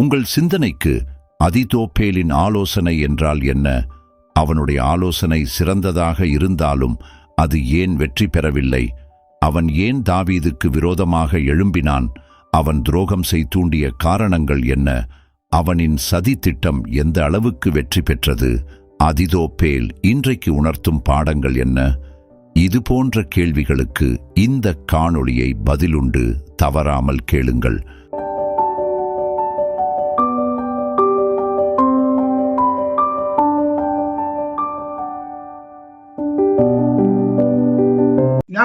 உங்கள் சிந்தனைக்கு அதிதோப்பேலின் ஆலோசனை என்றால் என்ன? அவனுடைய ஆலோசனை சிறந்ததாக இருந்தாலும் அது ஏன் வெற்றி பெறவில்லை? அவன் ஏன் தாவீதுக்கு விரோதமாக எழும்பினான்? அவன் துரோகம் செய் தூண்டிய காரணங்கள் என்ன? அவனின் சதி திட்டம் எந்த அளவுக்கு வெற்றி பெற்றது? அதிதோப்பேல் இன்றைக்கு உணர்த்தும் பாடங்கள் என்ன? இது போன்ற கேள்விகளுக்கு இந்த காணொளியை பதிலுண்டு தவறாமல் கேளுங்கள்.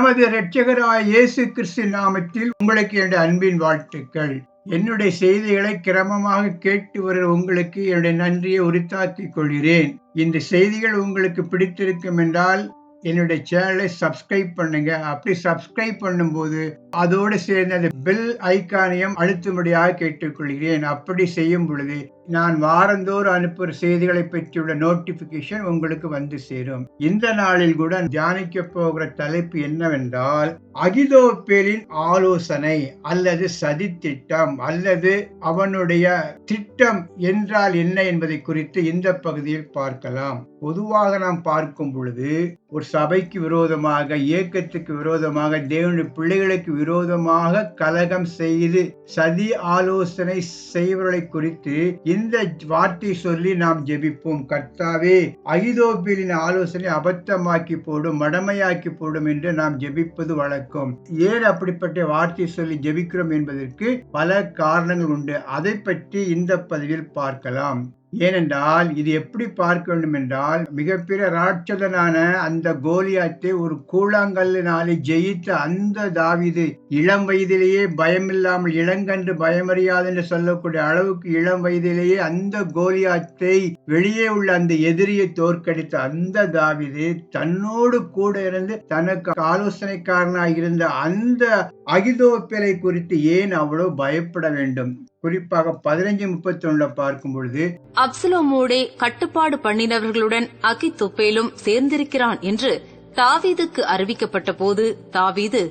நமது இரட்சகராய் இயேசு கிறிஸ்து நாமத்தில் உங்களுக்கு என்னுடைய அன்பின் வாழ்த்துக்கள். என்னுடைய செய்திகளை கிரமமாக கேட்டு வருகிற உங்களுக்கு என்னுடைய நன்றியை உரித்தாக்கிக் கொள்கிறேன். இந்த செய்திகள் உங்களுக்கு பிடித்திருக்கும் என்றால் என்னுடைய சேனலை சப்ஸ்கிரைப் பண்ணுங்க. அப்படி சப்ஸ்கிரைப் பண்ணும்போது அதோடு சேர்ந்து அந்த பெல் ஐக்கானையும் அழுத்தும்படியாக கேட்டுக்கொள்கிறேன். அப்படி செய்யும் பொழுது நான் வாரந்தோறும் அனுப்புகிற செய்திகளை பற்றியுள்ள நோட்டிபிகேஷன் உங்களுக்கு வந்து சேரும். இந்த நாளில் கூட தியானிக்க போகிற தலைப்பு என்னவென்றால் அகிதோப்பேலின் ஆலோசனை அல்லது சதி திட்டம் அல்லது அவனுடைய திட்டம் என்றால் என்ன என்பதை குறித்து இந்த பகுதியில் பார்க்கலாம். பொதுவாக நாம் பார்க்கும் பொழுது ஒரு சபைக்கு விரோதமாக இயக்கத்துக்கு விரோதமாக தேவனுடைய பிள்ளைகளுக்கு விரோதமாக கலகம் செய்து சதி ஆலோசனை செய்வர்களை குறித்து இந்த வார்த்தை சொல்லி நாம் ஜெபிப்போம். கர்த்தாவே அகிதோபிலின் ஆலோசனை அபத்தமாக்கி போடும் மடமையாக்கி போடும் என்று நாம் ஜெபிப்பது வழக்கம். ஏன் அப்படிப்பட்ட வார்த்தை சொல்லி ஜெபிக்கிறோம் என்பதற்கு பல காரணங்கள் உண்டு. அதை பற்றி இந்த பதிவில் பார்க்கலாம். ஏனென்றால் இது எப்படி பார்க்க வேண்டும் என்றால் மிகப்பெரிய ராட்சதனான அந்த கோலியாத்தை ஒரு கூழாங்கல்லினாலே ஜெயித்த அந்த தாவிது இளம் வயதிலேயே பயமில்லாமல் இளங்கன்று பயமறியாது என்று சொல்லக்கூடிய அளவுக்கு இளம் வயதிலேயே அந்த கோலியாத்தை வெளியே உள்ள அந்த எதிரியை தோற்கடித்த அந்த தாவிது தன்னோடு கூட இருந்து தனக்கு ஆலோசனைக்காரனாக இருந்த அந்த அகிதோப்பேலை குறித்து ஏன் அவ்வளவு பயப்பட வேண்டும்? குறிப்பாக பதினஞ்சு முப்பத்தி ஒண்ணுல பார்க்கும் பொழுது அப்சலோமோடே கட்டுப்பாடு பண்ணினவர்களுடன் அகித்தொப்பேலும் சேர்ந்திருக்கிறான் என்று தாவீதுக்கு அறிவிக்கப்பட்ட போது தாவீது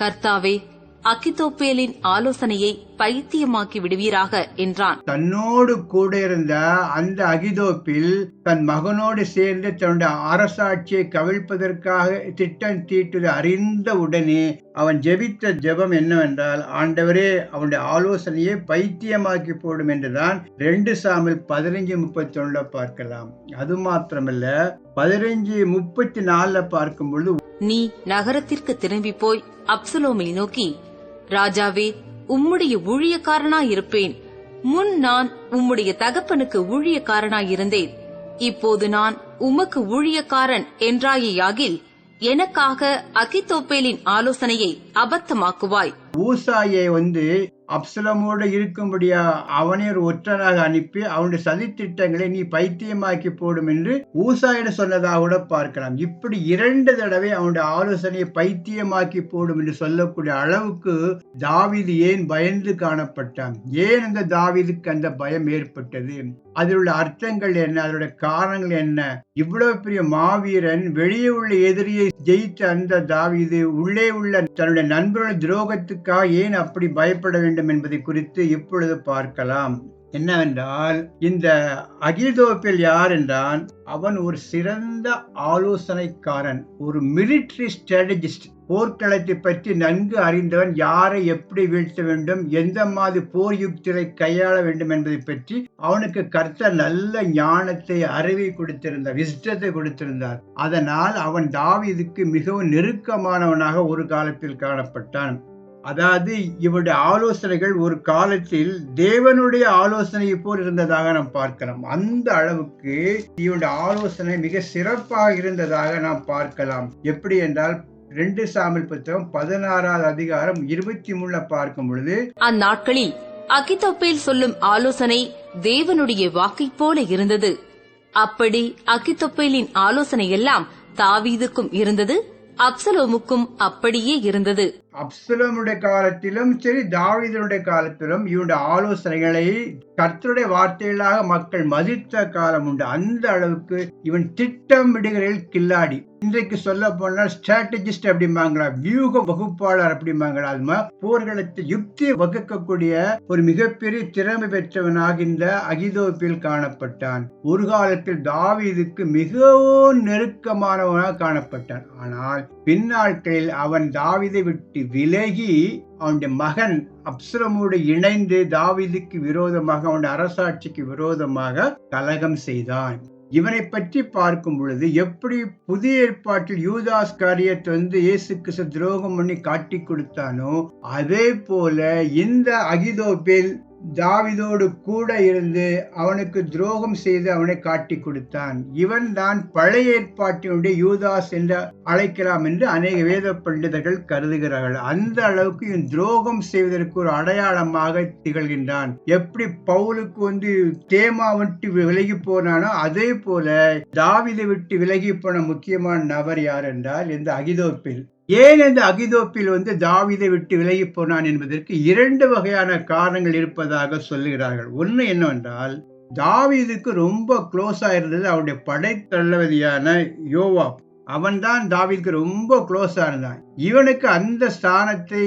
கர்த்தாவே அகித்தோப்பேலின் ஆலோசனையை பைத்தியமாக்கி விடுவீராக என்றான். தன்னோடு கூட இருந்த அந்த அகிதோப்பில் தன் மகனோடு சேர்ந்து தன்னுடைய அரசாட்சியை கவிழ்ப்பதற்காக திட்டம் தீட்டுவது அறிந்த உடனே அவன் ஜெபித்த ஜெபம் என்னவென்றால் ஆண்டவரே அவனுடைய ஆலோசனையை பைத்தியமாக்கி போடும் என்றுதான் ரெண்டு சாமில் பதினைஞ்சு முப்பத்தி ஒண்ணுல பார்க்கலாம். அது மாத்திரமல்ல பதினைஞ்சு முப்பத்தி நாலுல பார்க்கும் பொழுது நீ நகரத்திற்கு திரும்பி போய் அப்சலோமை நோக்கி ராஜாவே உம்முடைய ஊழியக்காரனாயிருப்பேன். முன் நான் உம்முடைய தகப்பனுக்கு ஊழியக்காரனாயிருந்தேன். இப்போது நான் உமக்கு ஊழியக்காரன் என்றாயேயாகில் எனக்காக அகித்தோப்பேலின் ஆலோசனையை அபத்தமாக்குவாய். ஊசாயை வந்து அப்சலமோடு இருக்கும்படியா அவனை ஒரு ஒற்றனாக அனுப்பி அவனுடைய சதித்திட்டங்களை நீ பைத்தியமாக்கி போடும் என்று ஊசாயிட சொன்னதாக கூட பார்க்கலாம். இப்படி இரண்டு தடவை அவனுடைய ஆலோசனையை பைத்தியமாக்கி போடும் என்று சொல்லக்கூடிய அளவுக்கு தாவிது ஏன் பயந்து காணப்பட்டான்? ஏன் அந்த தாவிதுக்கு அந்த பயம் ஏற்பட்டது? அதில் உள்ள அர்த்தங்கள் என்ன? அதனுடைய காரணங்கள் என்ன? இவ்வளவு பெரிய மாவீரன் வெளியே உள்ள எதிரியை ஜெயித்த அந்த தாவிது உள்ளே உள்ள தன்னுடைய நண்பர்களுடைய துரோகத்துக்காக ஏன் அப்படி பயப்பட வேண்டும்? என்பதை குறித்து இப்பொழுது பார்க்கலாம். என்னவென்றால் இந்த அகில்தோப்பில் யார் என்றான்? அவன் ஒரு சிறந்த ஆலோசனைக்காரன் ஒரு மிலிட்ரி ஸ்ட்ராட்டஜிஸ்ட் போர்க்களத்தை பற்றி நன்கு அறிந்தவன் யாரை எப்படி வீழ்த்த வேண்டும் எந்த மாதிரி போர் யுக்திகளை கையாள வேண்டும் என்பதை பற்றி அவனுக்கு கர்த்த நல்ல ஞானத்தை அறிவை கொடுத்திருந்தார் விசிட்டத்தை கொடுத்திருந்தார். அதனால் அவன் தாவிதுக்கு மிகவும் நெருக்கமானவனாக ஒரு காலத்தில் காணப்பட்டான். அதாவது இவருடைய ஆலோசனைகள் ஒரு காலத்தில் தேவனுடைய ஆலோசனை போல் இருந்ததாக நாம் பார்க்கலாம். அந்த அளவுக்கு இவருடைய ஆலோசனை மிக சிறப்பாக இருந்ததாக நாம் பார்க்கலாம். எப்படி என்றால் ரெண்டு சாமில் புத்தகம் பதினாறாவது அதிகாரம் இருபத்தி மூணுல பார்க்கும் பொழுது அந்நாட்களில் அகித்தோப்பேல் சொல்லும் ஆலோசனை தேவனுடைய வாக்கைப் போல இருந்தது. அப்படி அகித்தொப்பேலின் ஆலோசனை எல்லாம் தாவீதுக்கும் இருந்தது அப்சலோமுக்கும் அப்படியே இருந்தது. அப்சலமுடைய காலத்திலும் சரி தாவிதனுடைய காலத்திலும் இவருடைய ஆலோசனைகளை கர்த்தருடைய வார்த்தைகளாக மக்கள் மதித்த காலம் உண்டு. அந்த அளவுக்கு இவன் திட்டமிடுகளில் கில்லாடி. இன்றைக்கு சொல்ல போனால் ஸ்ட்ராட்டஜிஸ்ட் அப்படிம்பாங்களா வியூக வகுப்பாளர் அப்படிம்பாங்களா அது மாதிரி போர்களுக்கு யுக்தி வகுக்கக்கூடிய ஒரு மிகப்பெரிய திறமை பெற்றவனாக இந்த அகிதோப்பில் காணப்பட்டான். ஒரு காலத்தில் தாவீதுக்கு மிகவும் நெருக்கமானவனாக காணப்பட்டான். ஆனால் பின்னாட்களில் அவன் தாவிதை விட்டு விலகி அவனுடைய மகன் அப்சரமோடு இணைந்து தாவீதுக்கு விரோதமாக அவனுடைய அரசாட்சிக்கு விரோதமாக கலகம் செய்தான். இவனை பற்றி பார்க்கும் பொழுது எப்படி புதிய ஏற்பாட்டில் யூதாஸ் காரியத்தை வந்து இயேசு கிறிஸ்து துரோகம் பண்ணி காட்டி கொடுத்தானோ அதே போல இந்த அகிதோப்பில் தாவிதோடு கூட இருந்து அவனுக்கு துரோகம் செய்து அவனை காட்டி கொடுத்தான். இவன் தான் பழைய ஏற்பாட்டினுடைய யூதாஸ் என்று அழைக்கலாம் என்று அநேக வேத பண்டிதர்கள் கருதுகிறார்கள். அந்த அளவுக்கு இவன் துரோகம் செய்வதற்கு ஒரு அடையாளமாக திகழ்கின்றான். எப்படி பவுலுக்கு வந்து தேமா விட்டு விலகி போனானோ அதே போல தாவிதை விட்டு விலகி போன முக்கியமான நபர் யார் என்றால் இந்த அகிதோப்பில். ஏன் இந்த அகிதோப்பில் வந்து தாவிதை விட்டு விலகி போனான் என்பதற்கு இரண்டு வகையான காரணங்கள் இருப்பதாக சொல்லுகிறார்கள். ஒன்று என்னவென்றால் தாவிதுக்கு ரொம்ப க்ளோஸா இருந்தது அவருடைய படைத்தளபதியான யோவா அவன்தான் தாவிதுக்கு ரொம்ப க்ளோஸா இருந்தான். இவனுக்கு அந்த ஸ்தானத்தை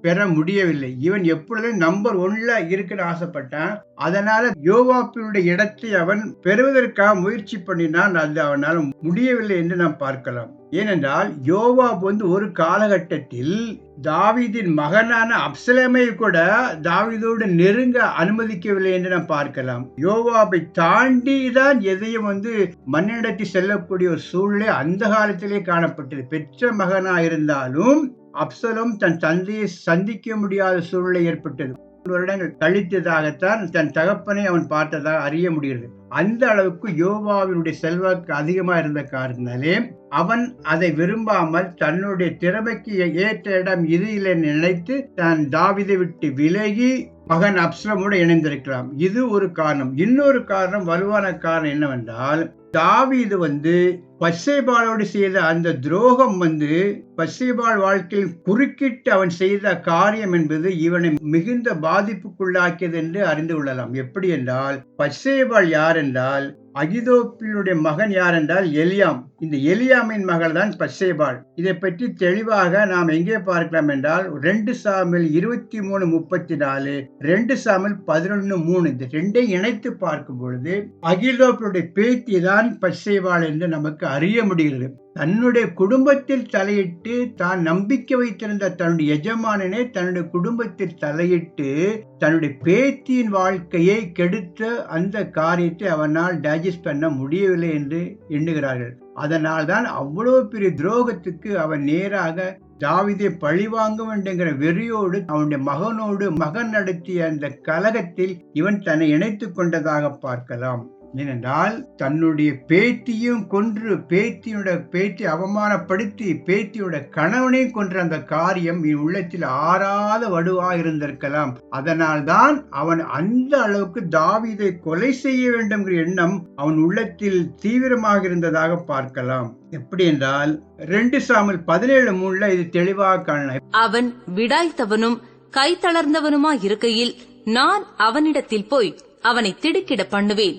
பெற முடியவில்லை. இவன் எப்பொழுதும் நம்பர் ஒன்ல இருக்குன்னு ஆசைப்பட்டான். அதனால யோவாப்பினுடைய இடத்தை அவன் பெறுவதற்காக முயற்சி பண்ணினான். அது அவனால் முடியவில்லை என்று நாம் பார்க்கலாம். ஏனென்றால் யோவாப் வந்து ஒரு காலகட்டத்தில் தாவிதின் மகனான அப்சலமை கூட தாவிதோடு நெருங்க அனுமதிக்கவில்லை என்று நாம் பார்க்கலாம். யோவாபை தாண்டி தான் எதையும் வந்து மண்ணிடத்தி செல்லக்கூடிய ஒரு சூழ்நிலை அந்த காலத்திலே காணப்பட்டது. பெற்ற மகனா இருந்தாலும் அப்சலம் தன் தந்தையை சந்திக்க முடியாத சூழ்நிலை ஏற்பட்டது. வருடங்கள் கழித்ததாகத்தான் தன் தகப்பனை அவன் பார்த்ததாக அறிய முடிகிறது. அந்த அளவுக்கு யோவாவினுடைய செல்வாக்கு அதிகமா இருந்த காரணத்தினாலே அவன் அதை விரும்பாமல் தன்னுடைய திறமைக்கு ஏற்ற இடம் இது இல்லை நினைத்து தான் தாவிதை விட்டு விலகி மகன் அப்சரமோடு இணைந்திருக்கலாம் இது ஒரு காரணம். இன்னொரு காரணம் வலுவான காரணம் என்னவென்றால் தாவீது வந்து பச்சைபாலோடு செய்த அந்த துரோகம் வந்து பச்சைபால் வாழ்க்கையில் குறுக்கிட்டு அவன் செய்த காரியம் என்பது இவனை மிகுந்த பாதிப்புக்குள்ளாக்கியது என்று அறிந்து கொள்ளலாம். எப்படி என்றால் பச்சைபால் யார் என்றால் அகிதோப்பினுடைய மகன் யார் என்றால் எலியாம். இந்த எலியாமின் மகள் தான் பச்சைபால் இதை பற்றி தெளிவாக நாம் எங்கே பார்க்கலாம் என்றால் ரெண்டு சாமில் இருபத்தி மூணு முப்பத்தி நாலு ரெண்டு சாமில் பதினொன்னு மூணு இந்த ரெண்டையும் இணைத்து பார்க்கும் பொழுது அகிலோப்பினுடைய பேத்தி தான் பச்சைபால் என்று நமக்கு அறிய முடிகிறது. தன்னுடைய குடும்பத்தில் தலையிட்டு தான் நம்பிக்கை வைத்திருந்த தன்னுடைய எஜமானனே தன்னுடைய குடும்பத்தில் தலையிட்டு தன்னுடைய பேத்தியின் வாழ்க்கையை கெடுத்த அந்த காரியத்தை அவனால் டைஜஸ்ட் பண்ண முடியவில்லை என்று எண்ணுகிறார்கள். அதனால் தான் அவ்வளவு பெரிய துரோகத்துக்கு அவன் நேராக தாவிதை பழிவாங்க வேண்டுங்கிற வெறியோடு அவனுடைய மகனோடு மகன் நடத்திய அந்த கலகத்தில் இவன் தன்னை இணைத்துக் கொண்டதாக பார்க்கலாம். ஏனென்றால் தன்னுடைய பேத்தியும் கொன்று பேத்தியோட பேத்தி அவமானப்படுத்தி பேத்தியோட கணவனையும் கொன்ற அந்த காரியம் என் உள்ளத்தில் ஆறாத வடுவா இருந்திருக்கலாம். அதனால் தான் அவன் அந்த அளவுக்கு தாவிதை கொலை செய்ய வேண்டும் எண்ணம் அவன் உள்ளத்தில் தீவிரமாக இருந்ததாக பார்க்கலாம். எப்படி என்றால் ரெண்டு சாமல் பதினேழு மூணுல இது தெளிவாக காணலாம். அவன் விடாய்த்தவனும் கை தளர்ந்தவனுமா இருக்கையில் நான் அவனிடத்தில் போய் அவனை திடுக்கிட பண்ணுவேன்.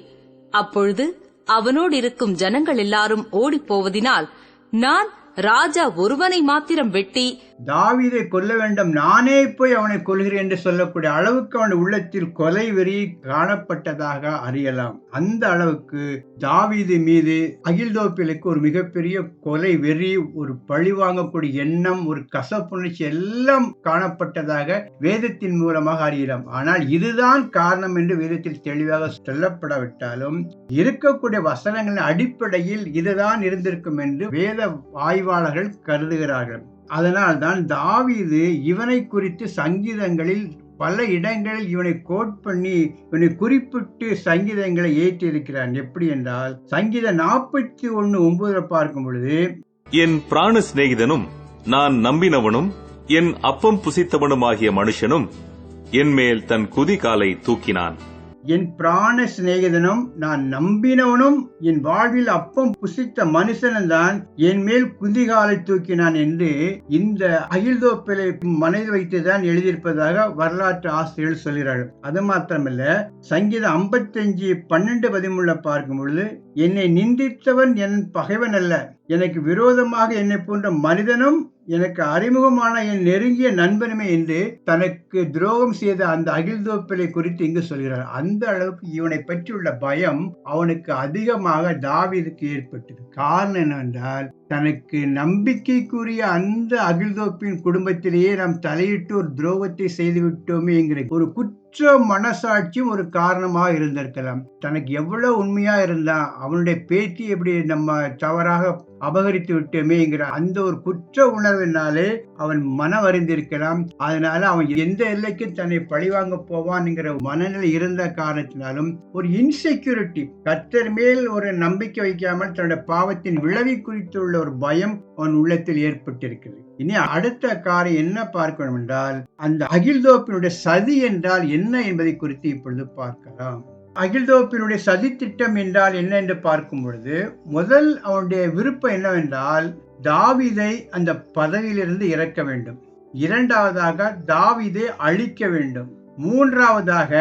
அப்பொழுது அவனோடு இருக்கும் ஜனங்கள் எல்லாரும் ஓடிப்போவதினால் நான் ராஜா ஒருவனை மாத்திரம் வெட்டி தாவீதை கொல்ல வேண்டும். நானே போய் அவனை கொள்கிறேன் என்று சொல்லக்கூடிய அளவுக்கு அவன் உள்ளத்தில் கொலை வெறி காணப்பட்டதாக அறியலாம். அந்த அளவுக்கு தாவீது மீது அகில்தோப்பிலுக்கு ஒரு மிகப்பெரிய கொலை வெறி ஒரு பழி வாங்கக்கூடிய எண்ணம் ஒரு கசப்புணர்ச்சி எல்லாம் காணப்பட்டதாக வேதத்தின் மூலமாக அறியலாம். ஆனால் இதுதான் காரணம் என்று வேதத்தில் தெளிவாக சொல்லப்படாவிட்டாலும் இருக்கக்கூடிய வசனங்களின் அடிப்படையில் இதுதான் இருந்திருக்கும் என்று வேத ஆய்வாளர்கள் கருதுகிறார்கள். அதனால் தான் தாவீது இவனை குறித்து சங்கீதங்களில் பல இடங்களில் இவனை கோட் பண்ணி இவனை குறிப்பிட்டு சங்கீதங்களை ஏற்றியிருக்கிறான். எப்படி என்றால் சங்கீத நாற்பத்தி ஒன்னு ஒன்பதுல பார்க்கும் பொழுது என் பிராண சிநேகிதனும் நான் நம்பினவனும் என் அப்பம் புசித்தவனுமாகிய மனுஷனும் என் மேல் தன் குதிகாலை தூக்கினான். என் பிராண சிநேகிதனும் நான் நம்பினவனும் என் வாழ்வில் அப்பம் புசித்த மனுஷனும் தான் என் மேல் குதிகாலை தூக்கினான் என்று இந்த அகில்தோப்பிலை மனதில் வைத்துதான் எழுதியிருப்பதாக வரலாற்று ஆசிரியர்கள் சொல்கிறார்கள். அது மாத்திரமல்ல சங்கீதம் ஐம்பத்தஞ்சு பன்னெண்டு பதிமூணுல பார்க்கும் பொழுது என்னை நிந்தித்தவன் என் பகைவன் அல்ல. எனக்கு விரோதமாக என்னை போன்ற மனிதனும் எனக்கு அறிமுகமான என் நெருங்கிய நண்பனுமே என்று தனக்கு துரோகம் செய்த அந்த அகில்தோப்பிலை குறித்து இங்கு சொல்கிறார். அந்த அளவுக்கு இவனை பற்றியுள்ள பயம் அவனுக்கு அதிகமாக தாவிதுக்கு ஏற்பட்டது. காரணம் என்னவென்றால் தனக்கு நம்பிக்கைக்குரிய அந்த அகில்தோப்பின் குடும்பத்திலேயே நாம் தலையிட்டு ஒரு துரோகத்தை செய்துவிட்டோமே என்கிற ஒரு குற்ற மனசாட்சியும் ஒரு காரணமாக இருந்திருக்கலாம். தனக்கு எவ்வளவு உண்மையா இருந்தா அவனுடைய பேத்தி எப்படி நம்ம தவறாக அபகரித்து விட்டோமேங்கிற அந்த ஒரு குற்ற உணர்வினாலே அவன் மனம் அறிந்திருக்கலாம். அதனால அவன் எந்த எல்லைக்கும் தன்னை பழிவாங்க போவான்ங்கிற மனநிலை இருந்த காரணத்தினாலும் ஒரு இன்செக்யூரிட்டி கத்தர் மேல் ஒரு நம்பிக்கை வைக்காமல் தன்னுடைய பாவத்தின் விளைவி குறித்துள்ள ஒரு பயம் அவன் உள்ளத்தில் ஏற்பட்டிருக்கிறது. இனி அடுத்த காரை என்ன பார்க்கணும் என்றால் அந்த அகில்தோப்பினுடைய சதி என்றால் என்ன என்பதை குறித்து இப்பொழுது பார்க்கலாம். அகில்தோப்பினுடைய சதி திட்டம் என்றால் என்ன என்று பார்க்கும் பொழுது முதல் அவனுடைய விருப்பம் என்னவென்றால் தாவிதை அந்த பதவியிலிருந்து இறக்க வேண்டும். இரண்டாவதாக தாவிதை அழிக்க வேண்டும். மூன்றாவதாக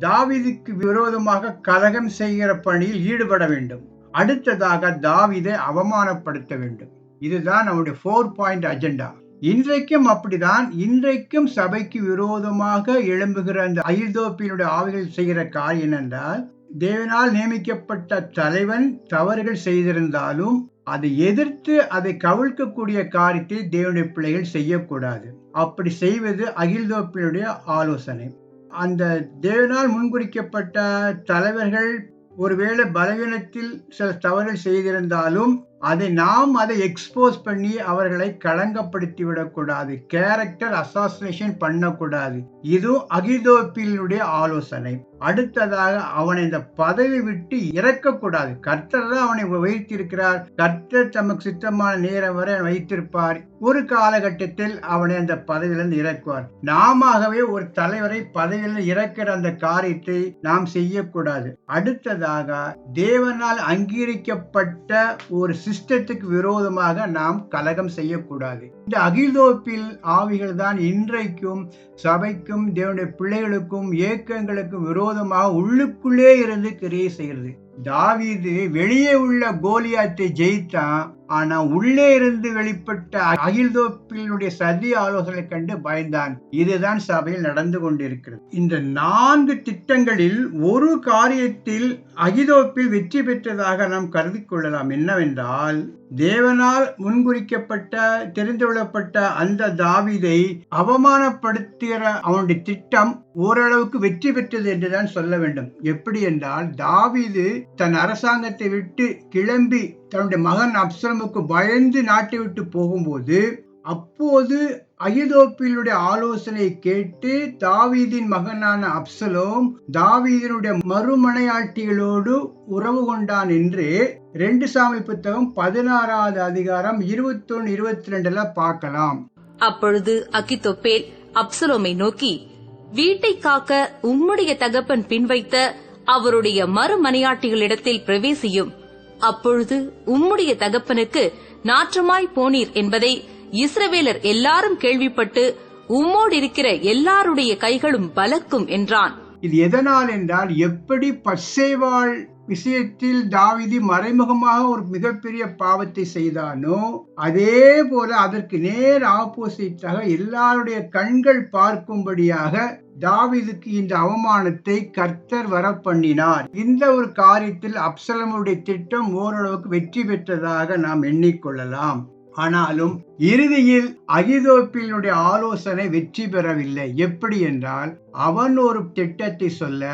தாவிதுக்கு விரோதமாக கலகம் செய்கிற பணியில் ஈடுபட வேண்டும். அடுத்ததாக தாவிதை அவமானப்படுத்த வேண்டும். இதுதான் அவனுடைய ஃபோர் பாயிண்ட் அஜெண்டா இன்றைக்கும் அப்படிதான் இன்றைக்கும் சபைக்கு விரோதமாக எழும்புகிற அந்த அயில்தோப்பினுடைய ஆவிகள் செய்கிற காரியம் என்னென்றால் தேவனால் நியமிக்கப்பட்ட தலைவன் தவறுகள் செய்திருந்தாலும் அதை எதிர்த்து அதை கவிழ்க்கக்கூடிய காரியத்தை தேவனுடைய பிள்ளைகள் செய்யக்கூடாது. அப்படி செய்வது அகில்தோப்பினுடைய ஆலோசனை. அந்த தேவனால் முன்குறிக்கப்பட்ட தலைவர்கள் ஒருவேளை பலவீனத்தில் சில தவறுகள் செய்திருந்தாலும் அதை நாம் அதை எக்ஸ்போஸ் பண்ணி அவர்களை களங்கப்படுத்தி விடக்கூடாது கேரக்டர் அசாசினேஷன் பண்ணக்கூடாது. இதுவும் அகிதோப்பினுடைய ஆலோசனை. அடுத்ததாக அவனை இந்த பதவி விட்டு இறக்கக்கூடாது. கர்த்தர் தான் அவனை வைத்திருக்கிறார். கர்த்தர் தமக்கு சித்தமான நேரம் வரை வைத்திருப்பார். ஒரு காலகட்டத்தில் அவனை அந்த பதவியிலிருந்து இறக்குவார். நாமவே ஒரு தலைவரை பதவியிலிருந்து இறக்கிற அந்த காரியத்தை நாம் செய்யக்கூடாது. அடுத்ததாக தேவனால் அங்கீகரிக்கப்பட்ட ஒரு சிஸ்டத்துக்கு விரோதமாக நாம் கலகம் செய்யக்கூடாது. இந்த அகிலோப்பில் ஆவிகள் தான் இன்றைக்கும் சபைக்கும் தேவனுடைய பிள்ளைகளுக்கும் இயக்கங்களுக்கும் விரோதமாக உள்ளுக்குள்ளே இருந்து கிரியை செய்கிறது. தாவீது வெளியே உள்ள கோலியாத்தை ஜெயித்தான். ஆனா உள்ளே இருந்து வெளிப்பட்ட அகில்தோப்பினுடைய சதி ஆலோசனை கண்டு பயந்தான். இதுதான் சபையில் நடந்து கொண்டிருக்கிறது. இந்த நான்கு திட்டங்களில் ஒரு காரியத்தில் அகிதோப்பில் வெற்றி பெற்றதாக நாம் கருதி கொள்ளலாம். என்னவென்றால் தேவனால் முன்குறிக்கப்பட்ட தெரிந்து கொள்ளப்பட்ட அந்த தாவிதை அவமானப்படுத்துகிற அவனுடைய திட்டம் ஓரளவுக்கு வெற்றி பெற்றது என்றுதான் சொல்ல வேண்டும். எப்படி என்றால் தாவிது தன் அரசாங்கத்தை விட்டு கிளம்பி தன்னுடைய மகன் அப்சலமுக்கு பயந்து நாட்டை விட்டு போகும்போது அப்போது அகிதோப்பிலுடைய ஆலோசனை கேட்டு தாவீதின் மகனான அப்சலோம் தாவீதினுடைய மறுமனையாட்டிகளோடு உறவு கொண்டான் என்று ரெண்டு சாமி புத்தகம் பதினாறாவது அதிகாரம் இருபத்தொன்னு இருபத்தி ரெண்டுல பார்க்கலாம். அப்பொழுது அகித்தொப்பேல் அப்சலோமை நோக்கி வீட்டை காக்க உம்முடைய தகப்பன் பின்வைத்த அவருடைய மறுமனையாட்டிகளிடத்தில் பிரவேசியும். அப்பொழுது உம்முடைய தகப்பனுக்கு நாற்றமாய் போனீர் என்பதை இஸ்ரவேலர் எல்லாரும் கேள்விப்பட்டு உம்மோடு இருக்கிற எல்லாருடைய கைகளும் பலக்கும் என்றான். இது எதனால் என்றால் எப்படி பச்சைவாள் விஷயத்தில் தாவிதி மறைமுகமாக ஒரு மிகப்பெரிய பாவத்தை செய்தானோ அதே போல அதற்கு நேர் ஆப்போசிட்டாக எல்லாருடைய கண்கள் பார்க்கும்படியாக தாவிதுக்கு இந்த அவமானத்தை கர்த்தர் வர பண்ணினார் இந்த ஒரு காரியத்தில் அப்சலமுடைய திட்டம் ஓரளவுக்கு வெற்றி பெற்றதாக நாம் எண்ணிக்கொள்ளலாம். ஆனாலும் இறுதியில் அகிதோப்பினுடைய ஆலோசனை வெற்றி பெறவில்லை. எப்படி என்றால் அவன் ஒரு திட்டத்தை சொல்ல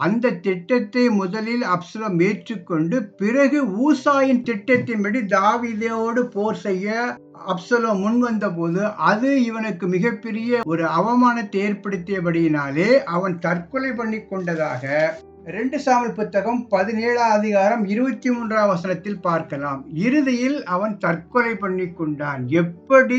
அந்த திட்டத்தை முதலில் அப்சலம் ஏற்றுக்கொண்டு பிறகு ஊசாயின் திட்டத்தின்படி தாவிதோடு போர் செய்ய அப்சலம் முன் வந்த போது அது இவனுக்கு மிகப்பெரிய ஒரு அவமானத்தை ஏற்படுத்தியபடியினாலே அவன் தற்கொலை பண்ணி கொண்டதாக ரெண்டு சாமல் புத்தகம் பதினேழாம் அதிகாரம் இருபத்தி மூன்றாம் வசனத்தில் பார்க்கலாம். இறுதியில் அவன் தற்கொலை பண்ணி கொண்டான் எப்படி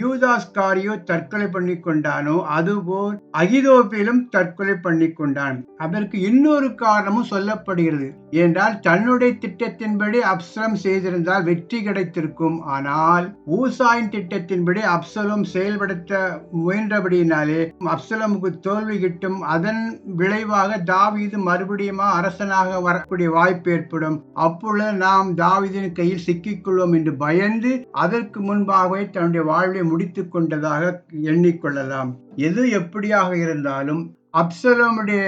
யூதாஸ் காரியோ தற்கொலை பண்ணி கொண்டானோ அதுபோல் அகிதோப்பிலும் தற்கொலை பண்ணி கொண்டான் அதற்கு இன்னொரு காரணமும் சொல்லப்படுகிறது. என்றால் தன்னுடைய திட்டத்தின்படி அப்சலம் செய்திருந்தால் வெற்றி கிடைத்திருக்கும். ஆனால் ஊசாயின் திட்டத்தின்படி அப்சலம் செயல்படுத்த முயன்றபடியினாலே அப்சலமுக்கு தோல்வி கிட்டும். அதன் விளைவாக தாவீது மறுபடியுமா அரசனாக வரக்கூடிய வாய்ப்பு ஏற்படும். அப்பொழுது நாம் தாவிதின் கையில் சிக்கிக்கொள்வோம் என்று பயந்து அதற்கு முன்பாகவே தன்னுடைய வாழ்வை முடித்துக் கொண்டதாக எண்ணிக்கொள்ளலாம் எது எப்படியாக இருந்தாலும் அப்சலோமுடைய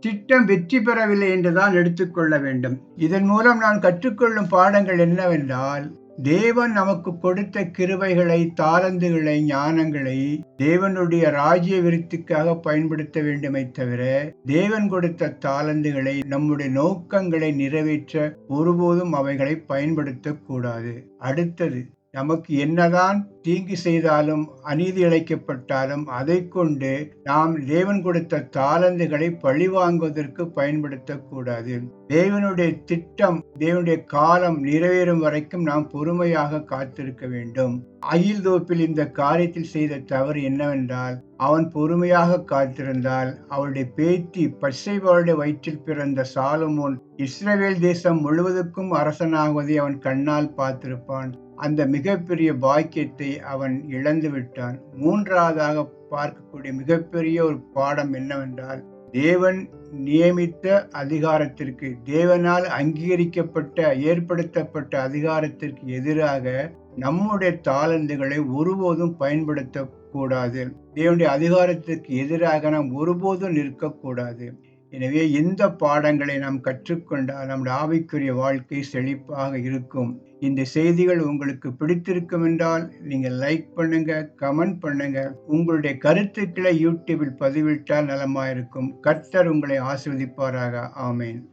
திட்டம் வெற்றி பெறவில்லை என்றுதான் எடுத்துக்கொள்ள வேண்டும். இதன் மூலம் நான் கற்றுக்கொள்ளும் பாடங்கள் என்னவென்றால் தேவன் நமக்கு கொடுத்த கிருவைகளை தாளந்துகளை ஞானங்களை தேவனுடைய ராஜ்ய விருத்திக்காக பயன்படுத்த வேண்டுமே தவிர தேவன் கொடுத்த தாளந்துகளை நம்முடைய நோக்கங்களை நிறைவேற்ற ஒருபோதும் அவைகளை பயன்படுத்தக்கூடாது. அடுத்தது நமக்கு என்னதான் தீங்கு செய்தாலும் அநீதி இழைக்கப்பட்டாலும் அதை கொண்டு நாம் தேவன் கொடுத்த தாளந்துகளை பழிவாங்குவதற்கு பயன்படுத்தக்கூடாது. தேவனுடைய திட்டம் தேவனுடைய காலம் நிறைவேறும் வரைக்கும் நாம் பொறுமையாக காத்திருக்க வேண்டும். அகில் தோப்பில் இந்த காரியத்தில் செய்த தவறு என்னவென்றால் அவன் பொறுமையாக காத்திருந்தால் அவளுடைய பேத்தி பச்சைவாளுடைய வயிற்றில் பிறந்த சாலமோன் இஸ்ரவேல் தேசம் முழுவதுக்கும் அரசனாகுவதை அவன் கண்ணால் பார்த்திருப்பான். அந்த மிகப்பெரிய பாக்கியத்தை அவன் இழந்து விட்டான். மூன்றாவதாக பார்க்கக்கூடிய மிகப்பெரிய ஒரு பாடம் என்னவென்றால் தேவன் நியமித்த அதிகாரத்திற்கு தேவனால் அங்கீகரிக்கப்பட்ட ஏற்படுத்தப்பட்ட அதிகாரத்திற்கு எதிராக நம்முடைய தாளந்துகளை ஒருபோதும் பயன்படுத்தக்கூடாது. தேவனுடைய அதிகாரத்திற்கு எதிராக நாம் ஒருபோதும் நிற்கக்கூடாது. எனவே இந்த பாடங்களை நாம் கற்றுக்கொண்டால் நம்முடைய ஆவிக்குரிய வாழ்க்கை செழிப்பாக இருக்கும். இந்த செய்திகள் உங்களுக்கு பிடித்திருக்கும் என்றால் நீங்கள் லைக் பண்ணுங்க கமெண்ட் பண்ணுங்க. உங்களுடைய கருத்துக்களை யூடியூபில் பதிவிட்டால் நலமாயிருக்கும். கர்த்தர் உங்களை ஆசிர்வதிப்பாராக. ஆமேன்.